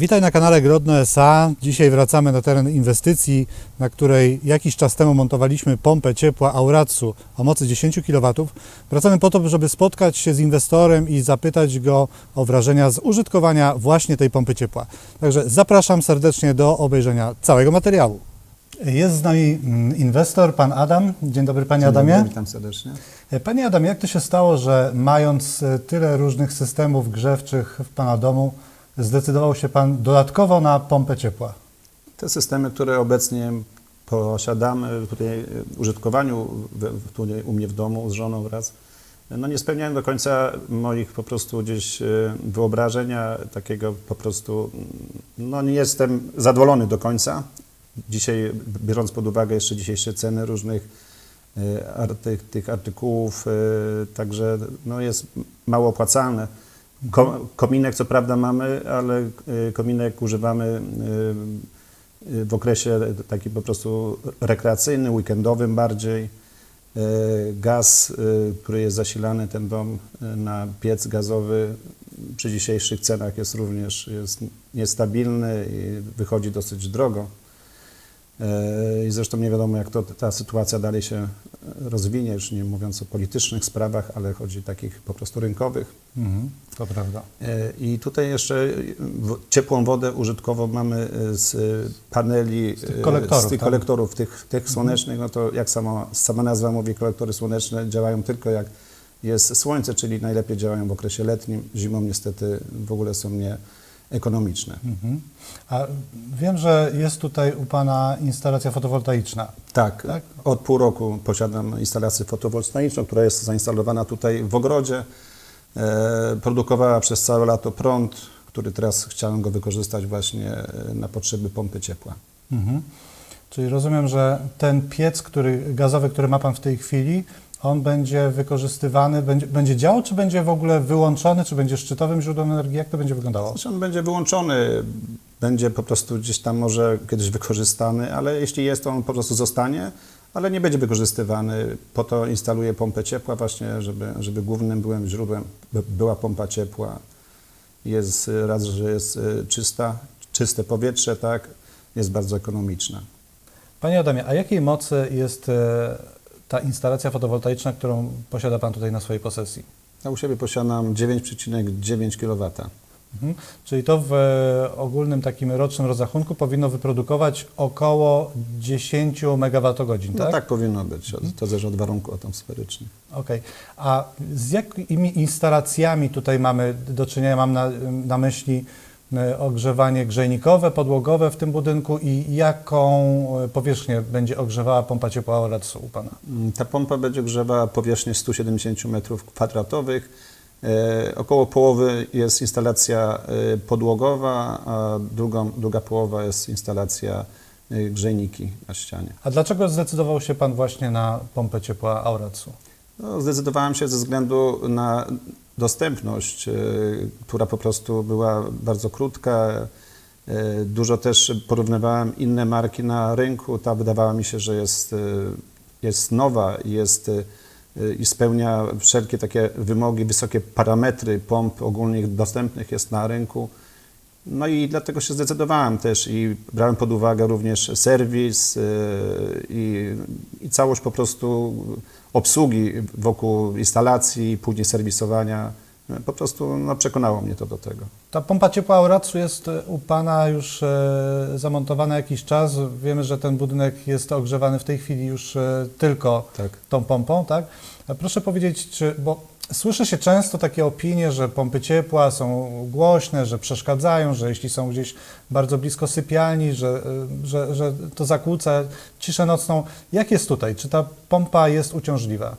Witaj na kanale Grodno SA. Dzisiaj wracamy na teren inwestycji, na której jakiś czas temu montowaliśmy pompę ciepła Auratsu o mocy 10 kW. Wracamy po to, żeby spotkać się z inwestorem i zapytać go o wrażenia z użytkowania właśnie tej pompy ciepła. Także zapraszam serdecznie do obejrzenia całego materiału. Jest z nami mm, inwestor, pan Adam. Dzień dobry, panie Adamie. Dobry, witam serdecznie. Panie Adam, jak to się stało, że mając e, tyle różnych systemów grzewczych w Pana domu, zdecydował się Pan dodatkowo na pompę ciepła? Te systemy, które obecnie posiadamy tutaj w użytkowaniu w- tutaj u mnie w domu z żoną wraz, no nie spełniają do końca moich po prostu gdzieś e, wyobrażenia takiego po prostu, no nie jestem zadowolony do końca. Dzisiaj, biorąc pod uwagę jeszcze dzisiejsze ceny różnych e, arty, tych artykułów, e, także no jest mało opłacalne. Ko, kominek co prawda mamy, ale e, kominek używamy e, e, w okresie taki po prostu rekreacyjnym, weekendowym bardziej. Gaz, który jest zasilany, ten dom na piec gazowy przy dzisiejszych cenach jest również jest niestabilny i wychodzi dosyć drogo. E, I zresztą nie wiadomo, jak to, ta sytuacja dalej się rozwinie, już nie mówiąc o politycznych sprawach, ale chodzi o takich po prostu rynkowych. Mhm, to prawda. E, I tutaj jeszcze ciepłą wodę użytkową mamy e, z e, paneli, Z tych e, kolektorów, z tych tak? kolektorów tych, tych słonecznych, no to jak sama, sama nazwa mówi, kolektory słoneczne działają tylko jak jest słońce, czyli najlepiej działają w okresie letnim, zimą niestety w ogóle są nieekonomiczne. Mhm. A wiem, że jest tutaj u Pana instalacja fotowoltaiczna. Tak, Tak? od pół roku posiadam instalację fotowoltaiczną, która jest zainstalowana tutaj w ogrodzie. E, produkowała przez całe lato prąd, który teraz chciałem go wykorzystać właśnie e, na potrzeby pompy ciepła. Mhm. Czyli rozumiem, że ten piec który, gazowy, który ma Pan w tej chwili, on będzie wykorzystywany, będzie, będzie działał, czy będzie w ogóle wyłączony, czy będzie szczytowym źródłem energii? Jak to będzie wyglądało? Znaczy on będzie wyłączony, będzie po prostu gdzieś tam może kiedyś wykorzystany, ale jeśli jest, to on po prostu zostanie, ale nie będzie wykorzystywany. Po to instaluję pompę ciepła właśnie, żeby, żeby głównym byłem źródłem by- była pompa ciepła. Jest y, raz, że jest y, czysta, czyste powietrze, tak, jest bardzo ekonomiczna. Panie Adamie, a jakiej mocy jest e, ta instalacja fotowoltaiczna, którą posiada Pan tutaj na swojej posesji? Ja u siebie posiadam 9,9 kW. Mhm. Czyli to w e, ogólnym takim rocznym rozrachunku powinno wyprodukować około 10 MWh, No tak? tak powinno być, to zależy od warunków atmosferycznych. Okej. A z jakimi instalacjami tutaj mamy do czynienia? Mam na, na myśli ogrzewanie grzejnikowe, podłogowe w tym budynku i jaką e, powierzchnię będzie ogrzewała pompa ciepła Oratsu u Pana? Mm, Ta pompa będzie grzewała powierzchnię 170 m2. E, około połowy jest instalacja e, podłogowa, a drugą, druga połowa jest instalacja e, grzejniki na ścianie. A dlaczego zdecydował się Pan właśnie na pompę ciepła Auratsu? No, zdecydowałem się ze względu na dostępność, e, która po prostu była bardzo krótka. E, Dużo też porównywałem inne marki na rynku. Ta wydawała mi się, że jest, e, jest nowa jest i spełnia wszelkie takie wymogi, wysokie parametry pomp ogólnych dostępnych jest na rynku. No i dlatego się zdecydowałem też i brałem pod uwagę również serwis i, i całość po prostu obsługi wokół instalacji, później serwisowania. Po prostu no, przekonało mnie to do tego. Ta pompa ciepła Auratsu jest e, u Pana już e, zamontowana jakiś czas. Wiemy, że ten budynek jest ogrzewany w tej chwili już e, tylko Tak. tą pompą, tak? A proszę powiedzieć, czy, bo słyszy się często takie opinie, że pompy ciepła są głośne, że przeszkadzają, że jeśli są gdzieś bardzo blisko sypialni, że, e, że, że to zakłóca ciszę nocną. Jak jest tutaj? Czy ta pompa jest uciążliwa?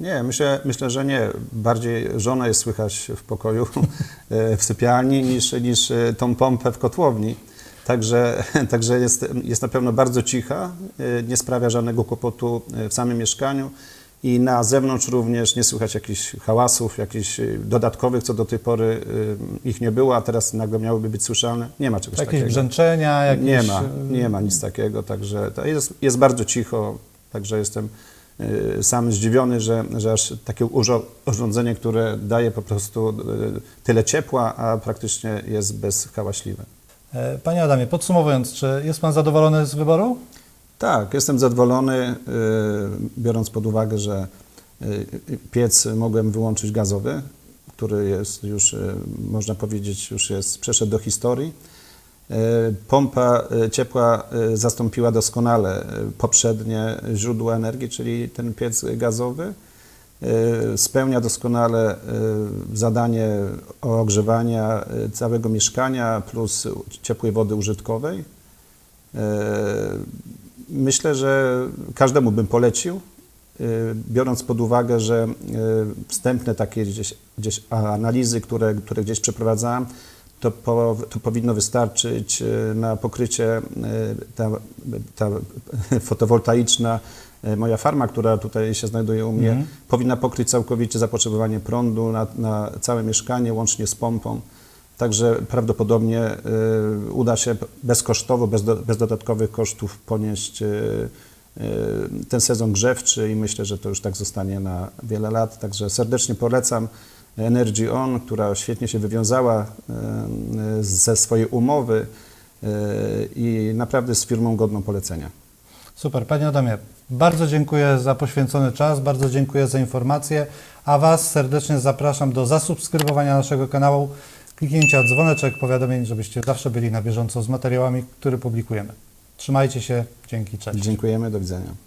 Nie, myślę, myślę, że nie. Bardziej żona jest słychać w pokoju, e, w sypialni, niż, niż e, tą pompę w kotłowni. Także, także jest, jest na pewno bardzo cicha, e, nie sprawia żadnego kłopotu w samym mieszkaniu i na zewnątrz również nie słychać jakichś hałasów, jakichś e, dodatkowych, co do tej pory e, ich nie było, a teraz nagle miałyby być słyszalne. Nie ma czegoś Jakieś takiego. brzęczenia? Jakieś, Nie ma, e, nie ma nic takiego, także to jest, jest bardzo cicho, także jestem y, sam zdziwiony, że, że aż takie urządzenie, które daje po prostu y, tyle ciepła, a praktycznie jest bezhałaśliwe. E, Panie Adamie, podsumowując, czy jest Pan zadowolony z wyboru? Tak, jestem zadowolony, y, biorąc pod uwagę, że y, piec mogłem wyłączyć gazowy, który jest już, y, można powiedzieć, już jest, przeszedł do historii. Y, Pompa y, ciepła y, zastąpiła doskonale y, poprzednie źródła energii, czyli ten piec gazowy. Y, Spełnia doskonale y, zadanie ogrzewania y, całego mieszkania plus ciepłej wody użytkowej. Myślę, że każdemu bym polecił, y, biorąc pod uwagę, że y, wstępne takie gdzieś, gdzieś analizy, które, które gdzieś przeprowadzałem, to, po, to powinno wystarczyć y, na pokrycie ta, ta fotowoltaiczna moja farma, która tutaj się znajduje u mnie, Mhm. powinna pokryć całkowicie zapotrzebowanie prądu na, na całe mieszkanie, łącznie z pompą. Także prawdopodobnie y, uda się bezkosztowo, bez, do, bez dodatkowych kosztów ponieść y, y, ten sezon grzewczy i myślę, że to już tak zostanie na wiele lat. Także serdecznie polecam Energy On, która świetnie się wywiązała ze swojej umowy i naprawdę jest firmą godną polecenia. Super, Panie Adamie, bardzo dziękuję za poświęcony czas, bardzo dziękuję za informacje, a Was serdecznie zapraszam do zasubskrybowania naszego kanału, kliknięcia dzwoneczek powiadomień, żebyście zawsze byli na bieżąco z materiałami, które publikujemy. Trzymajcie się, dzięki, cześć. Dziękujemy, do widzenia.